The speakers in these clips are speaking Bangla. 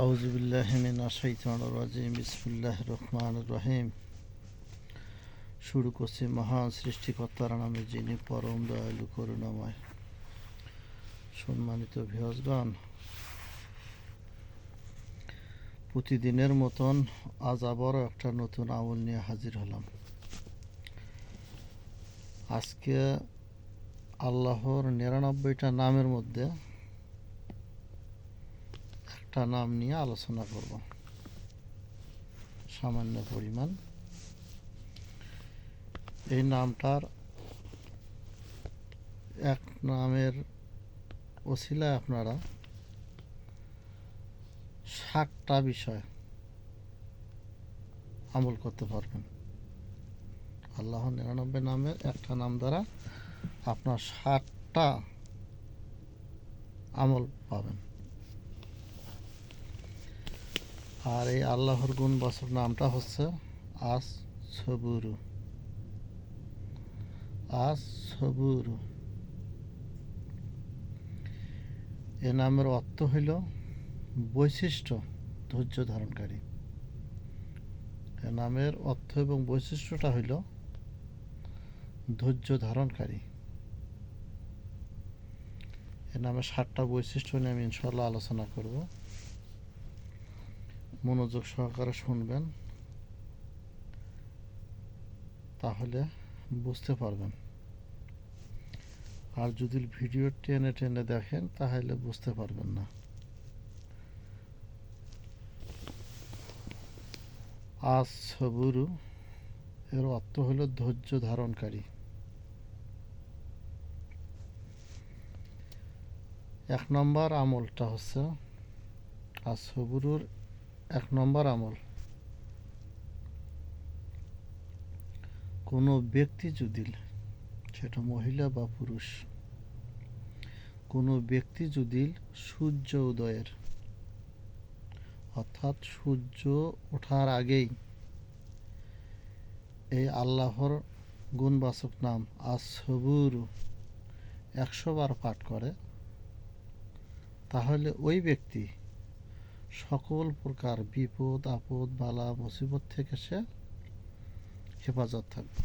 আউজুবিল্লাহমিনাশাইতানিম বিসমুল্লাহ রহমান রহিম। শুরু করছি মহান সৃষ্টিকর্তার নামে, যিনি পরম দয়ালু, করুণাময়। সম্মানিত ভিহসগণ প্রতিদিনের মতন আজ আবারও একটা নতুন আমল নিয়ে হাজির হলাম। আজকে আল্লাহর নিরানব্বইটা নামের মধ্যে একটা নাম নিয়ে আলোচনা করব। সামান্য পরিমাণ। এই নামটার এক নামের ওসিলায় আপনারা ষাটটা বিষয় আমল করতে পারবেন। আল্লাহ নিরানব্বই নামের একটা নাম দ্বারা আপনার ষাটটা আমল পাবেন। আর এই আল্লাহর গুণ বাসক নামটা হচ্ছে আস সবুরু। আস সবুরু। এ নামের অর্থ হইল বৈশিষ্ট্য, ধৈর্য ধারণকারী। এ নামের অর্থ এবং বৈশিষ্ট্যটা হইল ধৈর্য ধারণকারী। এ নামে ষাটটা বৈশিষ্ট্য নিয়ে আমি ইনশাল্লাহ আলোচনা করব। মনোযোগ সহকারে শুনবেন, তাহলে বুঝতে পারবেন। আর যদি ভিডিও টেনে টেনে দেখেন, তাহলে বুঝতে পারবেন না। আজ সবুরু, এর অর্থ হলো ধৈর্য ধারণকারী। এক নম্বর আমলটা হচ্ছে আর সবুরুর এক নম্বর আমল। কোনো ব্যক্তি যদি সেটা মহিলা বা পুরুষ, কোনো ব্যক্তি যদি সূর্য উদয়ের, অর্থাৎ সূর্য ওঠার আগেই এই আল্লাহর গুণবাচক নাম আসবুর একশো বার পাঠ করে, তাহলে ওই ব্যক্তি সকল প্রকার বিপদ, আপদ, বালা, মুসিবত থেকে সে হেফাজত থাকবে।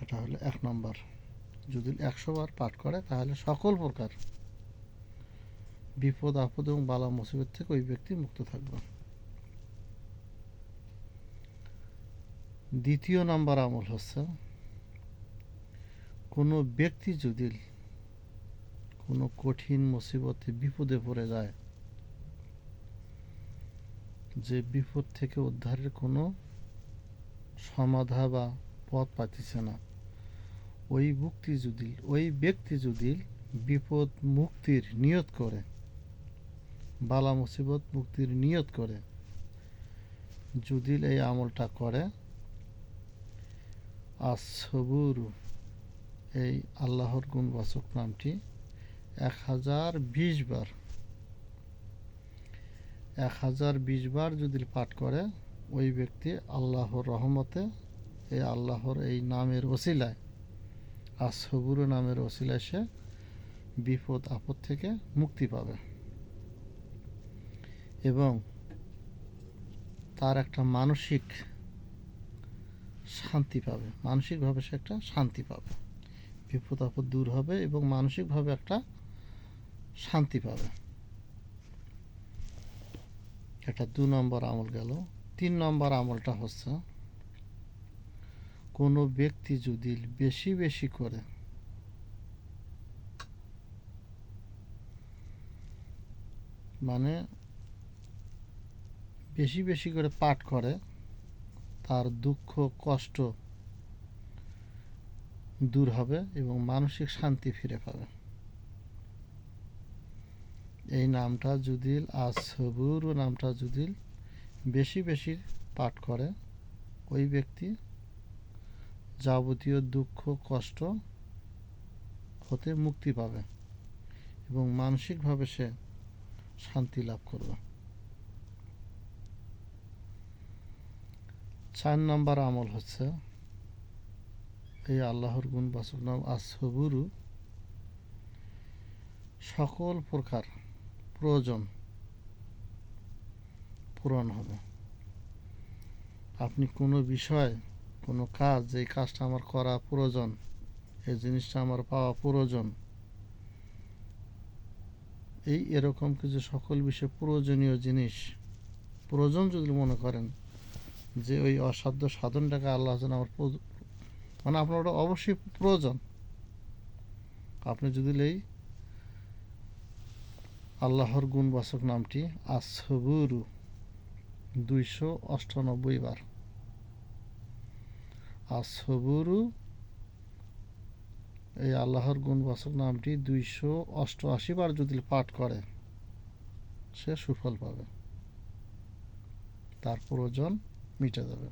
এটা হলো এক নম্বর। যদি একশো বার পাঠ করে, তাহলে সকল প্রকার বিপদ, আপদ এবং বালা, মুসিবত থেকে ওই ব্যক্তি মুক্ত থাকবে। দ্বিতীয় নাম্বার আমল হচ্ছে, কোনো ব্যক্তি যদি কোনো কঠিন মুসিবতে বিপদে পড়ে যায়। যে বিপদ থেকে উদ্ধারের কোনো সমাধা বা পথ পাইতেছে না। ওই মুক্তি যদি, ওই ব্যক্তি যদি বিপদ মুক্তির নিয়ত করে, বালা মুসিবত মুক্তির নিয়ত করে, যদি এই আমলটা করে আর সবুর এই আল্লাহর গুণবাচক নামটি এক হাজার বিশ বার। এক হাজার বিশ বার যদি পাঠ করে, ওই ব্যক্তি আল্লাহর রহমতে, এই আল্লাহর এই নামের ওসিলায়, আর সবুর নামের ওসিলায় সে বিপদ, আপদ থেকে মুক্তি পাবে। এবং তার একটা মানসিক শান্তি পাবে। মানসিকভাবে সে একটা শান্তি পাবে। বিপদ, আপদ দূর হবে এবং মানসিকভাবে একটা শান্তি পাবে। এটা দু নম্বর আমল গেল। তিন নম্বর আমলটা হচ্ছে, কোনো ব্যক্তি যদি বেশি বেশি করে মানে বেশি বেশি করে পাঠ করে, তার দুঃখ, কষ্ট দূর হবে এবং মানসিক শান্তি ফিরে পাবে। এই নামটা যদি আসবুর নামটা যদি বেশি বেশি পাঠ করে। ওই ব্যক্তি যাবতীয় দুঃখ, কষ্ট হতে মুক্তি পাবে এবং মানসিকভাবে সে শান্তি লাভ করবে। চার নম্বর আমল হচ্ছে, এই আল্লাহর গুণ বাসক নাম আসবুরু সকল প্রকার প্রয়োজন পূরণ হবে। আপনি কোনো বিষয় কোনো কাজ এই কাজটা আমার করা প্রয়োজন এই জিনিসটা আমার পাওয়া প্রয়োজন, এই এরকম কিছু সকল বিষয়ে প্রয়োজনীয় জিনিস, প্রয়োজন যদি মনে করেন যে ওই অসাধ্য সাধনটাকে আল্লাহ আমার মানে আপনার ওটা অবশ্যই প্রয়োজন। আপনি যদি এই আল্লাহর গুণবাচক নামটি আসবুরু দুইশো অষ্টানব্বই বার। আসবুরু এই আল্লাহর গুণবাচক নামটি দুইশো অষ্টআশি বার যদি পাঠ করে, সে সুফল পাবে। তার প্রয়োজন মিটে যাবে।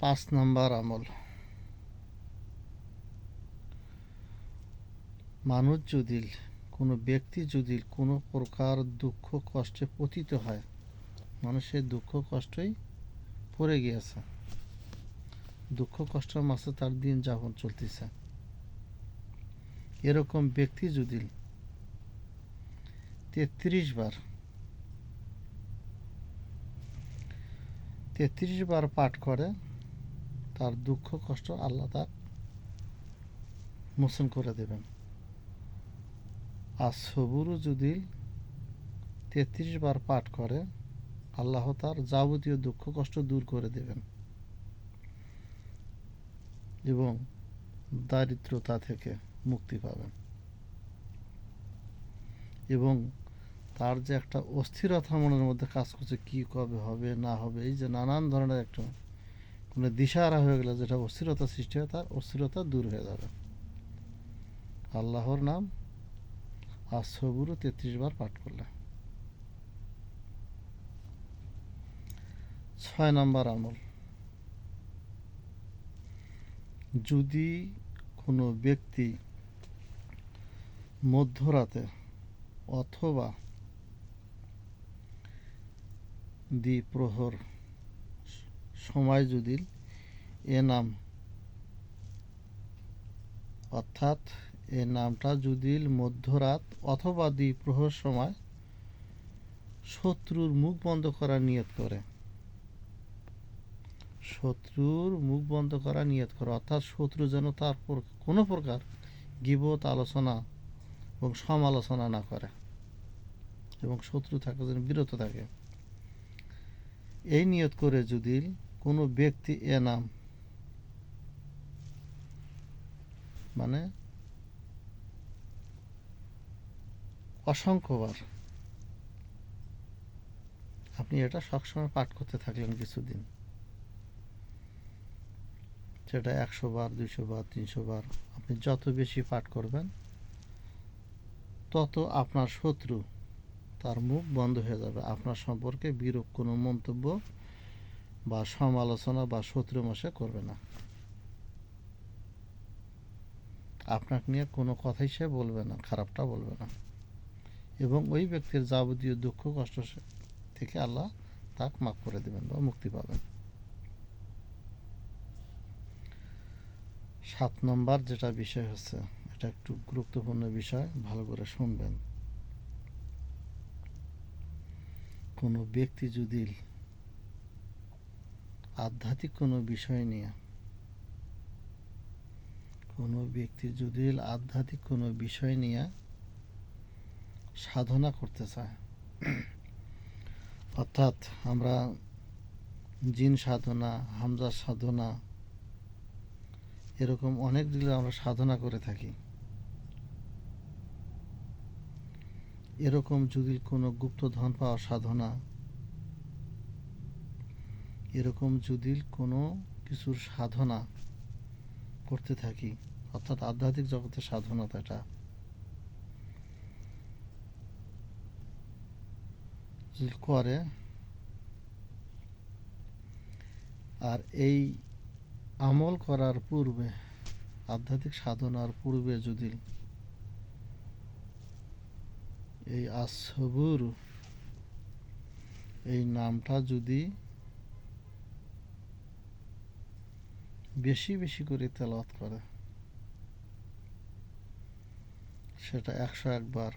পাঁচ নাম্বার আমল। মানুষ যদি, কোনো ব্যক্তি যদি কোনো প্রকার দুঃখ কষ্টে পতিত হয়, মানুষের দুঃখ কষ্টই পড়ে গিয়েছে। দুঃখ কষ্টের মাঝে তার দিন যাপন চলতেছে। এরকম ব্যক্তি যদি তেত্রিশ বার তেত্রিশ বার পাঠ করে, তার দুঃখ কষ্ট আল্লাহ তার মোচন করে দেবেন। আর সবুরও যদি তেত্রিশ বার পাঠ করে, আল্লাহ তার যাবতীয় দুঃখ কষ্ট দূর করে দেবেন। এবং দারিদ্রতা থেকে মুক্তি পাবেন। এবং তার যে একটা অস্থিরতা মনের মধ্যে কাজ করছে, কি কবে হবে, না হবে, এই যে নানান ধরনের একটা কোনো দিশাহারা হয়ে গেলে যেটা অস্থিরতা সৃষ্টি হয়, তার অস্থিরতা দূর হয়ে যাবে। আল্লাহর নাম আর সবুরও তেত্রিশ বার পাঠ করলে। ছয় নম্বর আমল। যদি কোনো ব্যক্তি মধ্যরাতে অথবা দ্বিপ্রহর সময় যদি এ নাম অর্থাৎ এ নামটা যদি মধ্যরাত অথবা দ্বিপ্রহর সময় শত্রুর মুখ বন্ধ করার নিয়ত করে। শত্রুর মুখ বন্ধ করা নিয়ত করে। অর্থাৎ শত্রু যেন তার কোনো প্রকার গিবত আলোচনা এবং সমালোচনা না করে এবং শত্রু থাকে, যেন বিরত থাকে। এই নিয়ত করে যদি কোনো ব্যক্তি এ নাম মানে অসংখ্যবার। আপনি এটা সবসময় পাঠ করতে থাকলেন কিছুদিন। সেটা একশো বার দুইশো বার তিনশো বার আপনি যত বেশি পাঠ করবেন, তত আপনার শত্রু তার মুখ বন্ধ হয়ে যাবে। আপনার সম্পর্কে বিরূপ কোনো মন্তব্য বা সমালোচনা বা শত্রু মশা করবে না। আপনাকে নিয়ে কোনো কথাই সে বলবে না খারাপটা বলবে না। এবং ওই ব্যক্তির যাবতীয় দুঃখ, কষ্ট থেকে আল্লাহ তাক মাফ করে দেবেন বা মুক্তি পাবেন। সাত নম্বর যেটা বিষয় হচ্ছে, এটা একটু গুরুত্বপূর্ণ বিষয়, ভালো করে শুনবেন। কোনো ব্যক্তি যদি আধ্যাত্মিক কোনো বিষয় নিয়ে, কোনো ব্যক্তি যদি আধ্যাত্মিক কোনো বিষয় নিয়ে সাধনা করতে চায়। অর্থাৎ আমরা জিন সাধনা, হামজা সাধনা, এরকম অনেক দিলে আমরা সাধনা করে থাকি। এরকম যদি কোনো গুপ্ত ধন পাওয়ার সাধনা, এরকম যদি কোনো কিছুর সাধনা করতে থাকি, অর্থাৎ আধ্যাত্মিক জগতের সাধনা করে। আর এই আমল করার পূর্বে, আধ্যাত্মিক সাধনার পূর্বে যদি এই আসবুর এই নামটা যদি বেশি বেশি করে তেলত করে, সেটা একশো একবার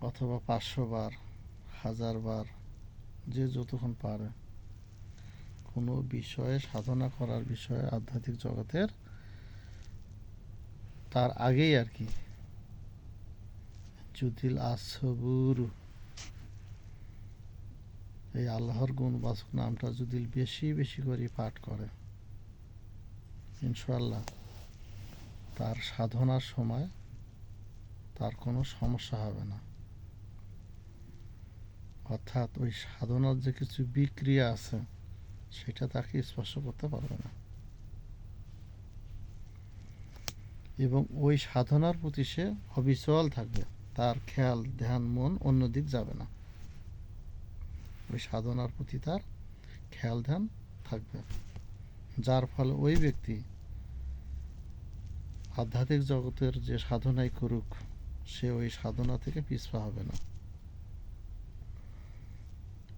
অথবা পাঁচশো বার, হাজার বার, যে যতক্ষণ পারে। কোনো বিষয়ে সাধনা করার বিষয়ে আধ্যাত্মিক জগতের তার আগেই আর কি। জুদিল আসবুর এই আল্লাহর গুণ গুণবাচক নামটা যদি বেশি বেশি করে পাঠ করে। ইনশাল্লাহ তার সাধনার সময় তার কোনো সমস্যা হবে না। অর্থাৎ ওই সাধনার যে কিছু বিক্রিয়া আছে, সেটা তাকে স্পর্শ করতে পারবে না। এবং ওই সাধনার প্রতি সে অবিচল থাকবে, তার খেয়াল, ধ্যান, মন অন্যদিক যাবে না। ওই সাধনার প্রতি তার খেয়াল, ধ্যান থাকবে। যার ফলে ওই ব্যক্তি আধ্যাত্মিক জগতের যে সাধনাই করুক, সে ওই সাধনা থেকে পিছপা হবে না।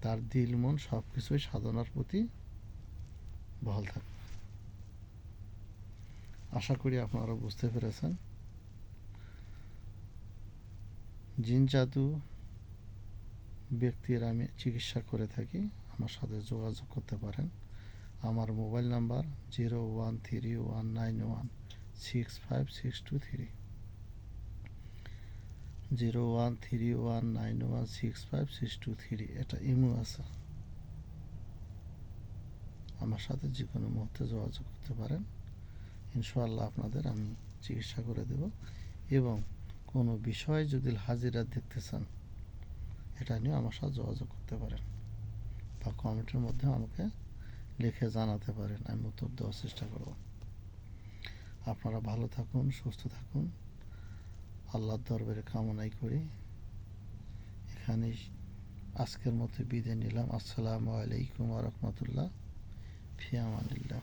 তার দিল, মন সব কিছুই সাধনার প্রতি বহাল থাকবে আশা করি আপনারা বুঝতে পেরেছেন। জিন, জাদু ব্যক্তির আমি চিকিৎসা করে থাকি। আমার সাথে যোগাযোগ করতে পারেন। আমার mobile number zero one three one nine one six five six two three. Zero one three one nine one six five six two three. এটা ইমো আছে। আমার সাথে যে কোনো মুহূর্তে যোগাযোগ করতে পারেন। ইনশাআল্লাহ আপনাদের আমি চিকিৎসা করে দেব। এবং কোনো বিষয় যদি হাজিরা দেখতে চান, এটা নিয়ে আমার সাথে যোগাযোগ করতে পারেন বা কমেন্টের মধ্যে আমাকে লিখে জানাতে পারেন। আমি উত্তর দেওয়ার চেষ্টা করব। আপনারা ভালো থাকুন, সুস্থ থাকুন। আল্লাহর দরবারে কামনাই করি। এখানে আজকের মতো বিদায় নিলাম। আসসালামু আলাইকুম রহমতুল্লাহ। ফিয়ামানিল্লাহ